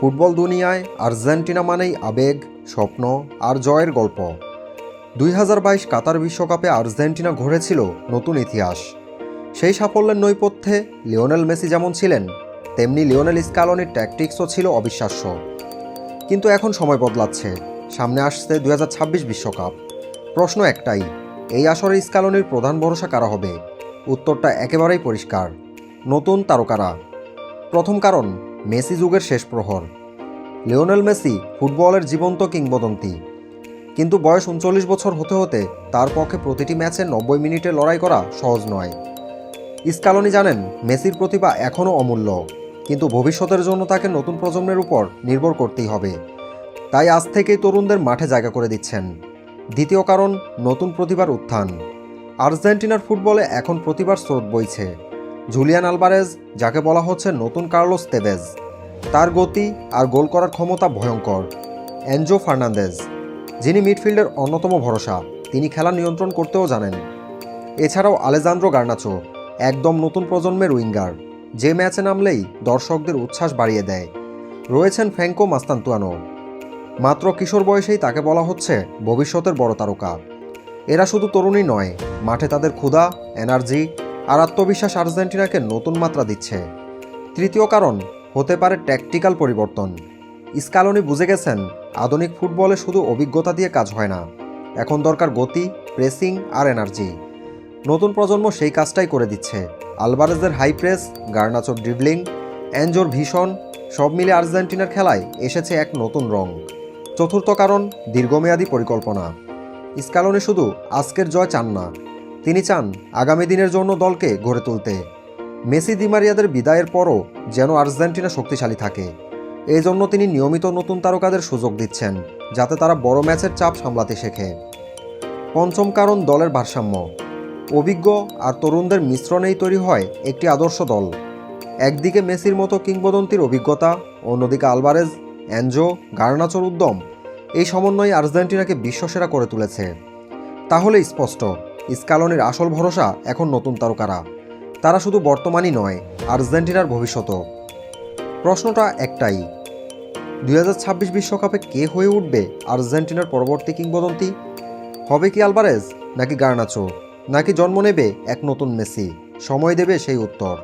Football দুনিয়ায় Argentina মানেই আবেগ, স্বপ্ন আর জয়ের গল্প। দুই হাজার বাইশ কাতার বিশ্বকাপে আর্জেন্টিনা গড়েছিল নতুন ইতিহাস। সেই সাফল্যের নৈপথ্যে লিওনেল মেসি যেমন ছিলেন, তেমনি লিওনেল স্কালনির ট্যাকটিক্সও ছিল অবিশ্বাস্য। কিন্তু এখন সময় বদলাচ্ছে। সামনে আসছে দুই বিশ্বকাপ। প্রশ্ন একটাই, এই আসরে স্কালনির প্রধান ভরসা কারা হবে? উত্তরটা একেবারেই পরিষ্কার, নতুন তারকারা। প্রথম কারণ মেসি যুগের শেষ প্রহর। লিওনেল মেসি ফুটবলের জীবন্ত কিংবদন্তি। কিন্তু বয়স উনচল্লিশ বছর হতে হতে তার পক্ষে প্রতিটি ম্যাচে নব্বই মিনিটে লড়াই করা সহজ নয়। স্কালনি জানেন, মেসির প্রতিভা এখনও অমূল্য, কিন্তু ভবিষ্যতের জন্য তাকে নতুন প্রজন্মের উপর নির্ভর করতেই হবে। তাই আজ থেকেই তরুণদের মাঠে জায়গা করে দিচ্ছেন। দ্বিতীয় কারণ, নতুন প্রতিভার উত্থান। আর্জেন্টিনার ফুটবলে এখন প্রতিভার স্রোত বইছে। জুলিয়ান আলবারেজ, যাকে বলা হচ্ছে নতুন কার্লোস তেভেজ তার গতি আর গোল করার ক্ষমতা ভয়ঙ্কর। এনজো ফার্নান্দেজ, যিনি মিডফিল্ডের অন্যতম ভরসা, তিনি খেলা নিয়ন্ত্রণ করতেও জানেন। এছাড়াও আলেজান্দ্রো গার্নাচো, একদম নতুন প্রজন্মের উইঙ্গার, যে ম্যাচে নামলেই দর্শকদের উচ্ছ্বাস বাড়িয়ে দেয়। রয়েছেন ফ্র্যাঙ্কো মাস্তান্তুয়ানো। মাত্র কিশোর বয়সেই তাকে বলা হচ্ছে ভবিষ্যতের বড় তারকা। এরা শুধু তরুণই নয়, মাঠে তাদের ক্ষুধা, এনার্জি আর আত্মবিশ্বাস আর্জেন্টিনাকে নতুন মাত্রা দিচ্ছে। তৃতীয় কারণ, হতে পারে ট্যাকটিক্যাল পরিবর্তন। স্কালনি বুঝে গেছেন, আধুনিক ফুটবলে শুধু অভিজ্ঞতা দিয়ে কাজ হয় না। এখন দরকার গতি প্রেসিং আর এনার্জি নতুন প্রজন্ম সেই কাজটাই করে দিচ্ছে। আলবারেজের হাই প্রেস গার্নাচোর ড্রিবলিং অ্যাঞ্জোর ভীষণ, সব মিলে আর্জেন্টিনার খেলায় এসেছে এক নতুন রং। চতুর্থ কারণ, দীর্ঘমেয়াদী পরিকল্পনা। স্কালনি শুধু আজকের জয় চান না তিনি চান আগামী দিনের জন্য দলকে গড়ে তুলতে। মেসি দিমারিয়াদের বিদায়ের পরও যেন আর্জেন্টিনা শক্তিশালী থাকে। এই জন্য তিনি নিয়মিত নতুন তারকাদের সুযোগ দিচ্ছেন, যাতে তারা বড় ম্যাচের চাপ সামলাতে শেখে। পঞ্চম কারণ, দলের ভারসাম্য। অভিজ্ঞ আর তরুণদের মিশ্রণেই তৈরি হয় একটি আদর্শ দল। একদিকে মেসির মতো কিংবদন্তির অভিজ্ঞতা, অন্যদিকে আলবারেজ, অ্যাঞ্জো, গার্নাচোর উদ্যম, এই সমন্বয় আর্জেন্টিনাকে বিশ্বসেরা করে তুলেছে। তাহলে স্পষ্ট স্কালনের আসল ভরসা এখন নতুন তারকারা। তারা শুধু বর্তমানই নয়, আর্জেন্টিনার ভবিষ্যতও। প্রশ্নটা একটাই, দুই বিশ্বকাপে কে হয়ে উঠবে আর্জেন্টিনার পরবর্তী কিংবদন্তি? হবে কি আলবারেজ, নাকি গার্নাচো, নাকি জন্ম নেবে এক নতুন মেসি? সময় দেবে সেই উত্তর।